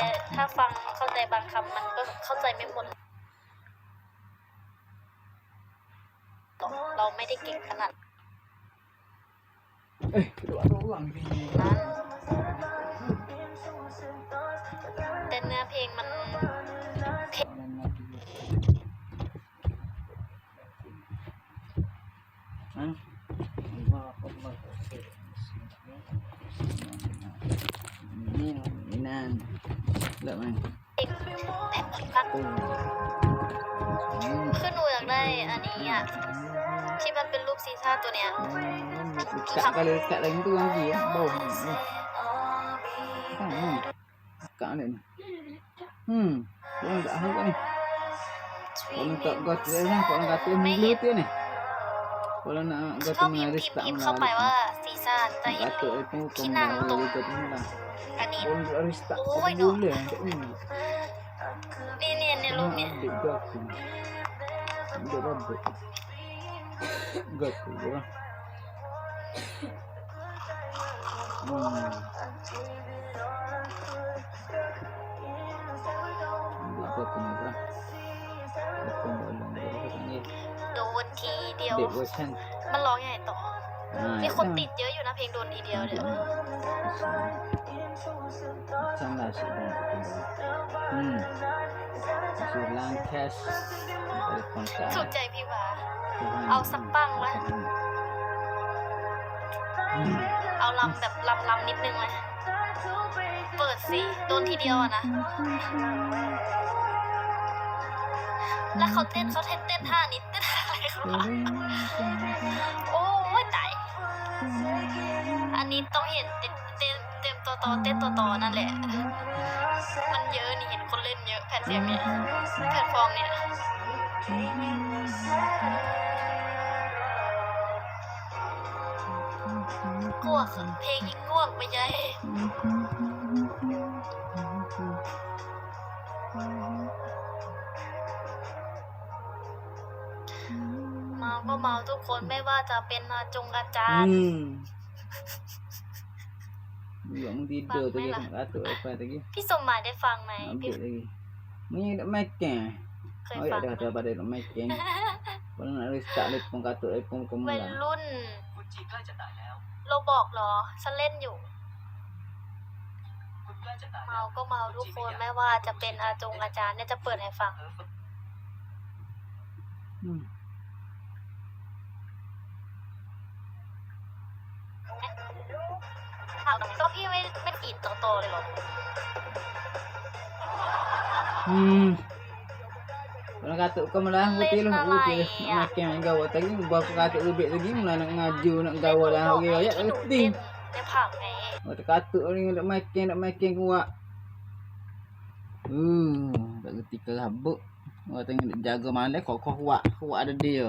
แต่ถ้าฟังเข้าใจบางคำมันก็เข้าใจไม่หมดเราไม่ได้เก่งขนาด Eh, kedua tu orang ni. นั้น Tak main. เพลงแผ่นรัก Oh. Hmm. คือหนูอยากได้อันนี้อะ ที่มันเป็นรูปซีซ่าตัวเนี้ย Dekat kalau dekat lagi tu lagi ya. Bau. Hmm. Dekat ni. Hmm. Orang tak tahu kat ni. Kalau tak got dia lah, kalau kata mulu tu ni. Kalau nak ช got อบพิม mengaris พ์พิมพ์ tak พิมพ์เข้าไป mengaris. ว่าซีซ่าจะเห็น Kata รูป itu ที่นั่งตรง pembawa tu lah. อันนี้ Orang mengaris tak Oi, dok. boleh. Tak ni. นี่เนี่ยในรูปเนี่ย Ambil got tu. Ambil rambut. Got tu lah. Hmm. Ambil got tu ni lah. Apa bolong dia kata ni. โดนทีเดียว Dek version. มันร้องยังไงต่อ Ah, มีคน itu. ติดเยอะอยู่นะเพลงโดนทีเดียวเนี่ย Macam lah si Bang Hmm Si Lang Cash Dari kontak ถูกใจพี่วาเอาสักปังไหม Hmm. เอาลำแบบลำลำนิดนึงไหมเปิดสิโดนทีเดียวอะนะ แล้วเขาเต้นเขาเต้นเต้นท่านี้เต้นอะไรเขาวะโอ้ยตายอันนี้ต้องเห็นเต็มเต็มเต็มตัวโตเต้นตัวโตนั่นแหละ มันเยอะนี่เห็นคนเล่นเยอะแผ่นเสียงเนี่ยแพลตฟอร์มเนี่ยกวกอะเพลงอีกกวกไปใหญ่ ก็เมาทุกคนไม่ว่าจะเป็นอาจงอาจารย์ Hmm Juga mau tidur Bang, tadi main lah. Nak katuk apa tadi พี่สมหมายได้ฟังไหมพี่ Ambil lagi Ni nak makan เคย Oh ฟั ya ง dah dah pada nak makan Kalau nak restart lagi pun katuk lagi pun วัย kemulan รุ่นคุณจีใกล้จะตายแล้วเราบอกเหรอฉันเล่นอยู่ คุณใกล้จะตายแล้เมาวก็เมาทุกคนไม่ว่าจะเป็นอาจงอาจารย์เนี่ยจะเปิดให้ฟังเออฝึก Hmm ก็พี่ไม่ไม่อิดโตๆเลยเหรอ Hmm. Kalau katuk kau malah putih lu Lain putih lu. malai, ya. Nak makan yang gawa tadi berapa katuk lebih lagi mula nak ngaju nak gawa dah hari raya ที่หนู tak เต้ reti. นในผับไง Oh tak katuk ni nak makan nak makan kuat. Hmm, tak reti kelabuk. Orang tengok nak jaga malam kau kau kuat, kuat ada dia.